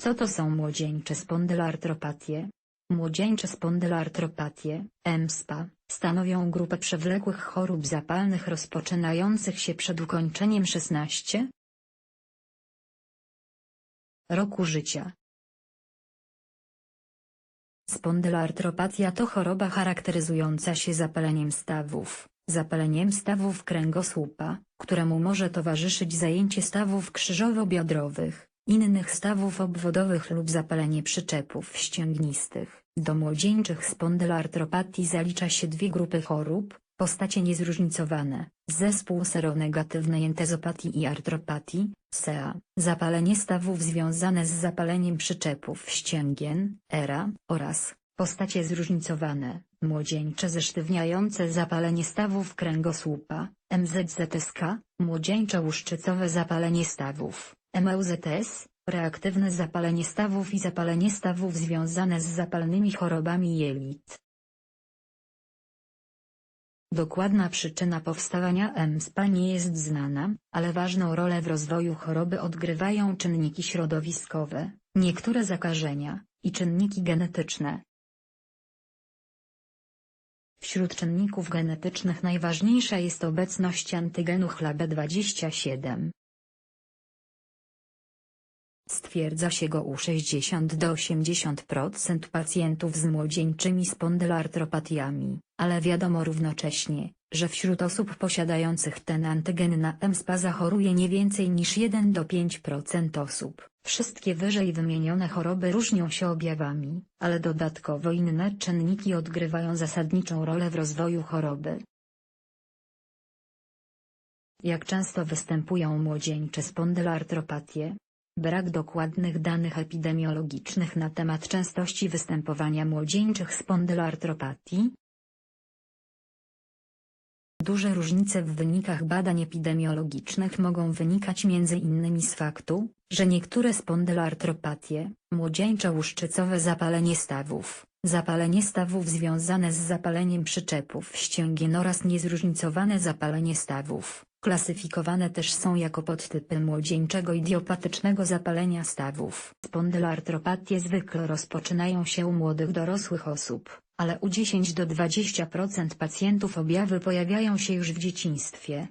Co to są młodzieńcze spondylartropatie? Młodzieńcze spondylartropatie, MSPA, stanowią grupę przewlekłych chorób zapalnych rozpoczynających się przed ukończeniem 16 roku życia. Spondylartropatia to choroba charakteryzująca się zapaleniem stawów, zapaleniem stawów kręgosłupa, któremu może towarzyszyć zajęcie stawów krzyżowo-biodrowych, innych stawów obwodowych lub zapalenie przyczepów ścięgnistych. Do młodzieńczych spondylartropatii zalicza się dwie grupy chorób, postacie niezróżnicowane, zespół seronegatywnej entezopatii i artropatii, SEA, zapalenie stawów związane z zapaleniem przyczepów ścięgien, ERA, oraz, postacie zróżnicowane, młodzieńcze zesztywniające zapalenie stawów kręgosłupa, MZZSK, młodzieńcze łuszczycowe zapalenie stawów, MLZS, reaktywne zapalenie stawów i zapalenie stawów związane z zapalnymi chorobami jelit. Dokładna przyczyna powstawania MSPA nie jest znana, ale ważną rolę w rozwoju choroby odgrywają czynniki środowiskowe, niektóre zakażenia i czynniki genetyczne. Wśród czynników genetycznych najważniejsza jest obecność antygenu HLA-B27. Stwierdza się go u 60 do 80% pacjentów z młodzieńczymi spondylartropatiami, ale wiadomo równocześnie, że wśród osób posiadających ten antygen na MSPA zachoruje nie więcej niż 1 do 5% osób. Wszystkie wyżej wymienione choroby różnią się objawami, ale dodatkowo inne czynniki odgrywają zasadniczą rolę w rozwoju choroby. Jak często występują młodzieńcze spondylartropatie? Brak dokładnych danych epidemiologicznych na temat częstości występowania młodzieńczych spondylartropatii. Duże różnice w wynikach badań epidemiologicznych mogą wynikać m.in. z faktu, że niektóre spondylartropatie, młodzieńcze łuszczycowe zapalenie stawów, zapalenie stawów związane z zapaleniem przyczepów ścięgien oraz niezróżnicowane zapalenie stawów, Klasyfikowane też są jako podtypy młodzieńczego idiopatycznego zapalenia stawów. Spondylartropatie zwykle rozpoczynają się u młodych dorosłych osób, ale u 10 do 20% pacjentów objawy pojawiają się już w dzieciństwie.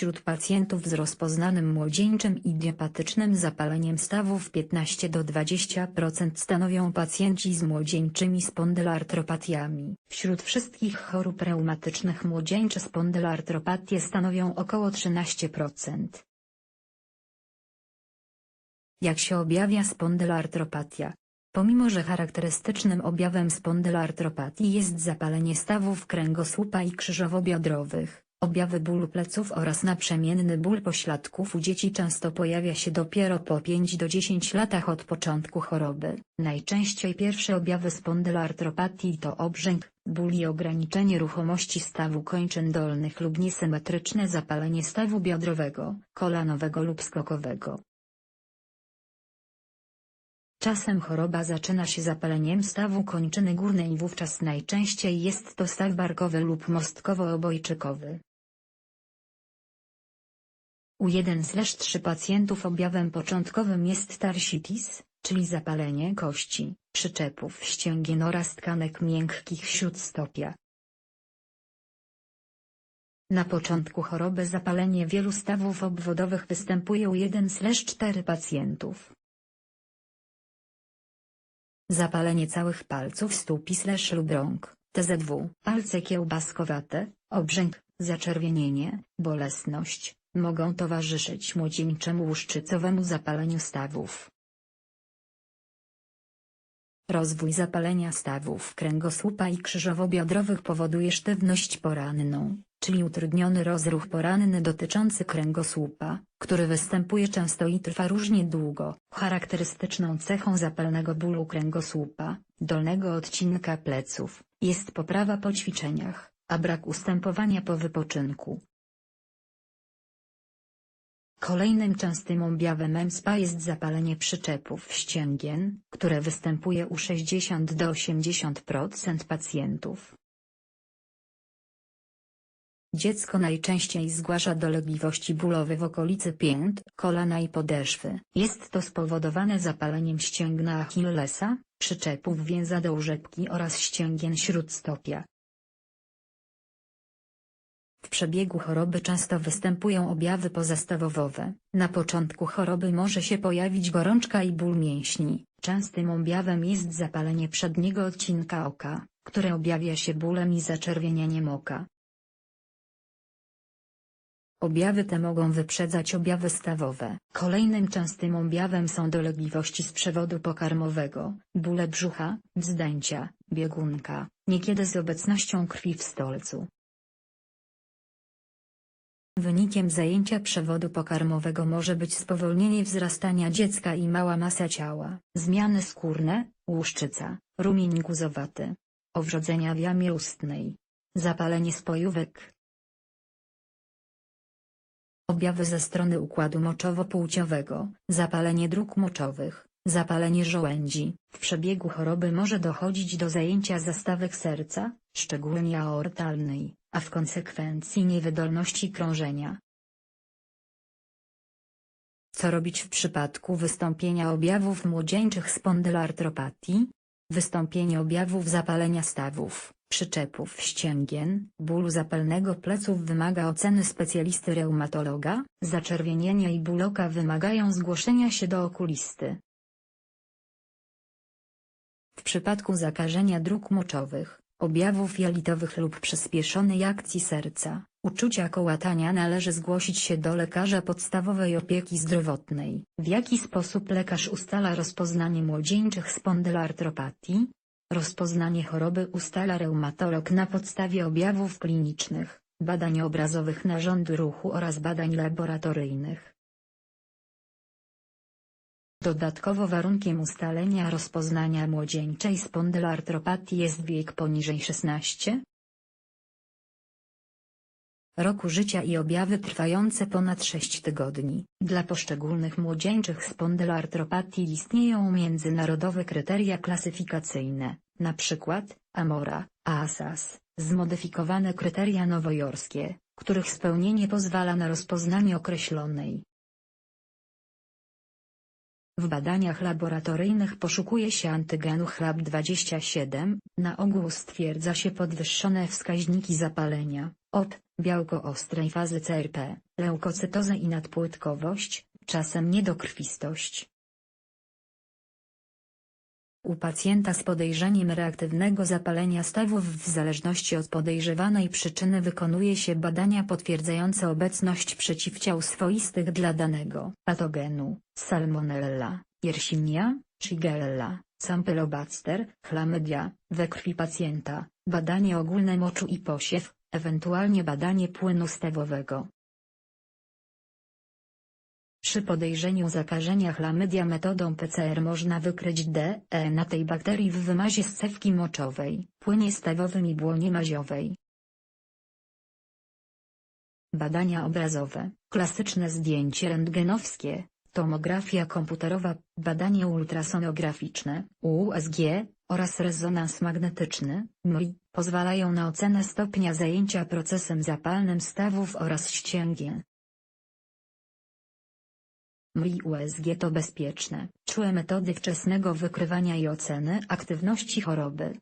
Wśród pacjentów z rozpoznanym młodzieńczym idiopatycznym zapaleniem stawów 15 do 20% stanowią pacjenci z młodzieńczymi spondylartropatiami. Wśród wszystkich chorób reumatycznych młodzieńcze spondylartropatie stanowią około 13%. Jak się objawia spondylartropatia? Pomimo że charakterystycznym objawem spondylartropatii jest zapalenie stawów kręgosłupa i krzyżowo-biodrowych, Objawy bólu pleców oraz naprzemienny ból pośladków u dzieci często pojawia się dopiero po 5 do 10 latach od początku choroby. Najczęściej pierwsze objawy spondylartropatii to obrzęk, ból i ograniczenie ruchomości stawu kończyn dolnych lub niesymetryczne zapalenie stawu biodrowego, kolanowego lub skokowego. Czasem choroba zaczyna się zapaleniem stawu kończyny górnej wówczas najczęściej jest to staw barkowy lub mostkowo-obojczykowy. U 1-3 pacjentów objawem początkowym jest tarsitis, czyli zapalenie kości, przyczepów ścięgien oraz tkanek miękkich śródstopia. Na początku choroby zapalenie wielu stawów obwodowych występuje u 1-4 pacjentów. Zapalenie całych palców stóp i lub rąk, TZW, palce kiełbaskowate, obrzęk, zaczerwienienie, bolesność, Mogą towarzyszyć młodzieńczemu łuszczycowemu zapaleniu stawów. Rozwój zapalenia stawów kręgosłupa i krzyżowo-biodrowych powoduje sztywność poranną, czyli utrudniony rozruch poranny dotyczący kręgosłupa, który występuje często i trwa różnie długo. Charakterystyczną cechą zapalnego bólu kręgosłupa, dolnego odcinka pleców, jest poprawa po ćwiczeniach, a brak ustępowania po wypoczynku. Kolejnym częstym objawem MSPA jest zapalenie przyczepów ścięgien, które występuje u 60 do 80% pacjentów. Dziecko najczęściej zgłasza dolegliwości bólowe w okolicy pięt, kolana i podeszwy. Jest to spowodowane zapaleniem ścięgna Achillesa, przyczepów więzadeł rzepki oraz ścięgien śródstopia. Przebiegu choroby często występują objawy pozastawowe. Na początku choroby może się pojawić gorączka i ból mięśni. Częstym objawem jest zapalenie przedniego odcinka oka, które objawia się bólem i zaczerwienieniem oka. Objawy te mogą wyprzedzać objawy stawowe. Kolejnym częstym objawem są dolegliwości z przewodu pokarmowego, bóle brzucha, wzdęcia, biegunka, niekiedy z obecnością krwi w stolcu. Wynikiem zajęcia przewodu pokarmowego może być spowolnienie wzrastania dziecka i mała masa ciała, zmiany skórne, łuszczyca, rumień guzowaty, owrzodzenia w jamie ustnej, zapalenie spojówek. Objawy ze strony układu moczowo-płciowego, zapalenie dróg moczowych, zapalenie żołędzi. W przebiegu choroby może dochodzić do zajęcia zastawek serca, szczególnie aortalnej, a w konsekwencji niewydolności krążenia. Co robić w przypadku wystąpienia objawów młodzieńczych spondylartropatii? Wystąpienie objawów zapalenia stawów, przyczepów ścięgien, bólu zapalnego pleców wymaga oceny specjalisty reumatologa, zaczerwienienia i ból oka wymagają zgłoszenia się do okulisty. W przypadku zakażenia dróg moczowych, objawów jelitowych lub przyspieszonej akcji serca, uczucia kołatania należy zgłosić się do lekarza podstawowej opieki zdrowotnej. W jaki sposób lekarz ustala rozpoznanie młodzieńczych spondylartropatii? Rozpoznanie choroby ustala reumatolog na podstawie objawów klinicznych, badań obrazowych narządu ruchu oraz badań laboratoryjnych. Dodatkowo warunkiem ustalenia rozpoznania młodzieńczej spondylartropatii jest wiek poniżej 16 roku życia i objawy trwające ponad 6 tygodni. Dla poszczególnych młodzieńczych spondylartropatii istnieją międzynarodowe kryteria klasyfikacyjne, np. AMORA, ASAS, zmodyfikowane kryteria nowojorskie, których spełnienie pozwala na rozpoznanie określonej, w badaniach laboratoryjnych poszukuje się antygenu CHLAB27, na ogół stwierdza się podwyższone wskaźniki zapalenia, OP, białko ostrej fazy CRP, leukocytozę i nadpłytkowość, czasem niedokrwistość. U pacjenta z podejrzeniem reaktywnego zapalenia stawów w zależności od podejrzewanej przyczyny wykonuje się badania potwierdzające obecność przeciwciał swoistych dla danego patogenu, Salmonella, Yersinia, Shigella, Campylobacter, chlamydia, we krwi pacjenta, badanie ogólne moczu i posiew, ewentualnie badanie płynu stawowego. Przy podejrzeniu zakażenia chlamydia metodą PCR można wykryć DNA tej bakterii w wymazie z cewki moczowej, płynie stawowym i błonie maziowej. Badania obrazowe, klasyczne zdjęcie rentgenowskie, tomografia komputerowa, badanie ultrasonograficzne, USG, oraz rezonans magnetyczny, MRI, pozwalają na ocenę stopnia zajęcia procesem zapalnym stawów oraz ścięgien. MRI USG to bezpieczne, czułe metody wczesnego wykrywania i oceny aktywności choroby.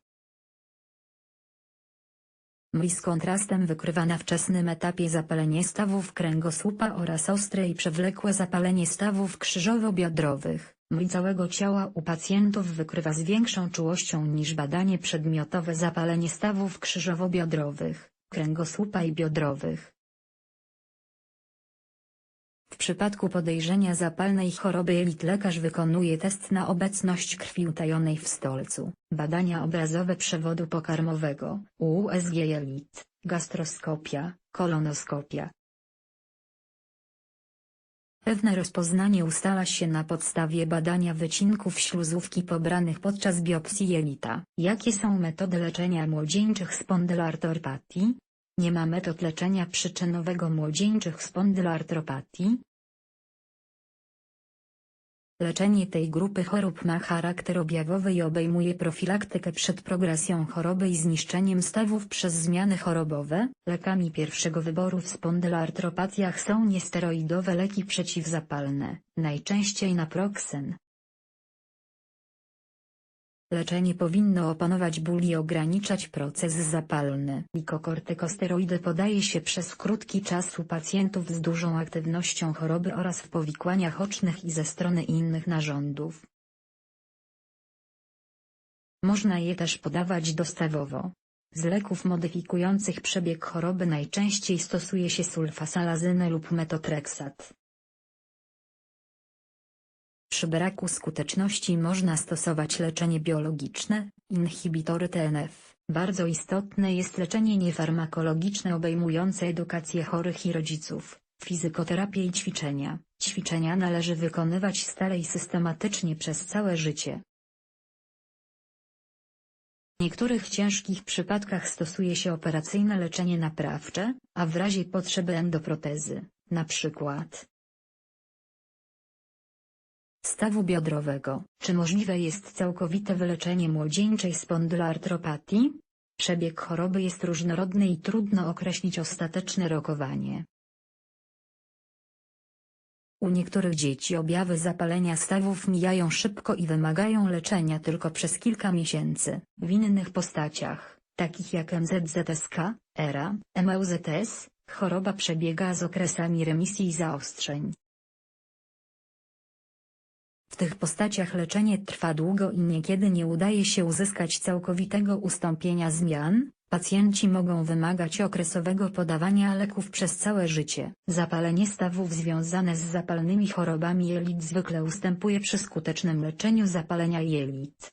MRI z kontrastem wykrywa na wczesnym etapie zapalenie stawów kręgosłupa oraz ostre i przewlekłe zapalenie stawów krzyżowo-biodrowych. MRI całego ciała u pacjentów wykrywa z większą czułością niż badanie przedmiotowe zapalenie stawów krzyżowo-biodrowych, kręgosłupa i biodrowych. Przypadku podejrzenia zapalnej choroby jelit lekarz wykonuje test na obecność krwi utajonej w stolcu, badania obrazowe przewodu pokarmowego, USG jelit, gastroskopia, kolonoskopia. Pewne rozpoznanie ustala się na podstawie badania wycinków śluzówki pobranych podczas biopsji jelita. Jakie są metody leczenia młodzieńczych spondylartropatii? Nie ma metod leczenia przyczynowego młodzieńczych spondylartropatii, Leczenie tej grupy chorób ma charakter objawowy i obejmuje profilaktykę przed progresją choroby i zniszczeniem stawów przez zmiany chorobowe. Lekami pierwszego wyboru w spondyloartropatiach są niesteroidowe leki przeciwzapalne, najczęściej naproxen. Leczenie powinno opanować ból i ograniczać proces zapalny. Glikokortykosteroidy podaje się przez krótki czas u pacjentów z dużą aktywnością choroby oraz w powikłaniach ocznych i ze strony innych narządów. Można je też podawać dostawowo. Z leków modyfikujących przebieg choroby najczęściej stosuje się sulfasalazynę lub metotreksat. Przy braku skuteczności można stosować leczenie biologiczne, inhibitory TNF. Bardzo istotne jest leczenie niefarmakologiczne obejmujące edukację chorych i rodziców, fizykoterapię i ćwiczenia. Ćwiczenia należy wykonywać stale i systematycznie przez całe życie. W niektórych ciężkich przypadkach stosuje się operacyjne leczenie naprawcze, a w razie potrzeby endoprotezy, na przykład stawu biodrowego. Czy możliwe jest całkowite wyleczenie młodzieńczej spondyloartropatii? Przebieg choroby jest różnorodny i trudno określić ostateczne rokowanie. U niektórych dzieci objawy zapalenia stawów mijają szybko i wymagają leczenia tylko przez kilka miesięcy. W innych postaciach, takich jak MZZSK, ERA, MLZS, choroba przebiega z okresami remisji i zaostrzeń. W tych postaciach leczenie trwa długo i niekiedy nie udaje się uzyskać całkowitego ustąpienia zmian, pacjenci mogą wymagać okresowego podawania leków przez całe życie. Zapalenie stawów związane z zapalnymi chorobami jelit zwykle ustępuje przy skutecznym leczeniu zapalenia jelit.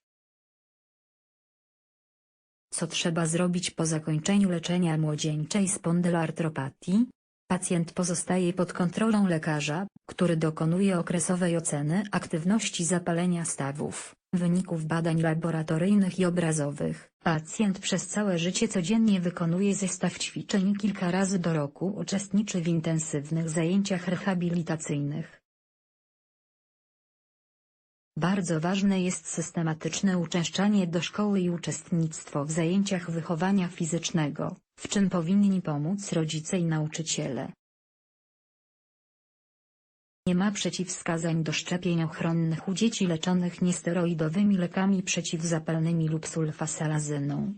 Co trzeba zrobić po zakończeniu leczenia młodzieńczej spondyloartropatii? Pacjent pozostaje pod kontrolą lekarza, który dokonuje okresowej oceny aktywności zapalenia stawów, wyników badań laboratoryjnych i obrazowych. Pacjent przez całe życie codziennie wykonuje zestaw ćwiczeń kilka razy do roku uczestniczy w intensywnych zajęciach rehabilitacyjnych. Bardzo ważne jest systematyczne uczęszczanie do szkoły i uczestnictwo w zajęciach wychowania fizycznego, w czym powinni pomóc rodzice i nauczyciele. Nie ma przeciwwskazań do szczepień ochronnych u dzieci leczonych niesteroidowymi lekami przeciwzapalnymi lub sulfasalazyną.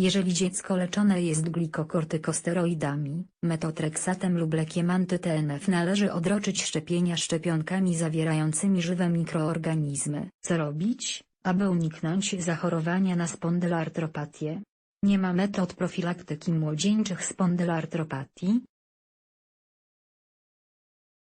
Jeżeli dziecko leczone jest glikokortykosteroidami, metotreksatem lub lekiem anty-TNF należy odroczyć szczepienia szczepionkami zawierającymi żywe mikroorganizmy. Co robić, aby uniknąć zachorowania na spondyloartropatię? Nie ma metod profilaktyki młodzieńczych spondyloartropatii,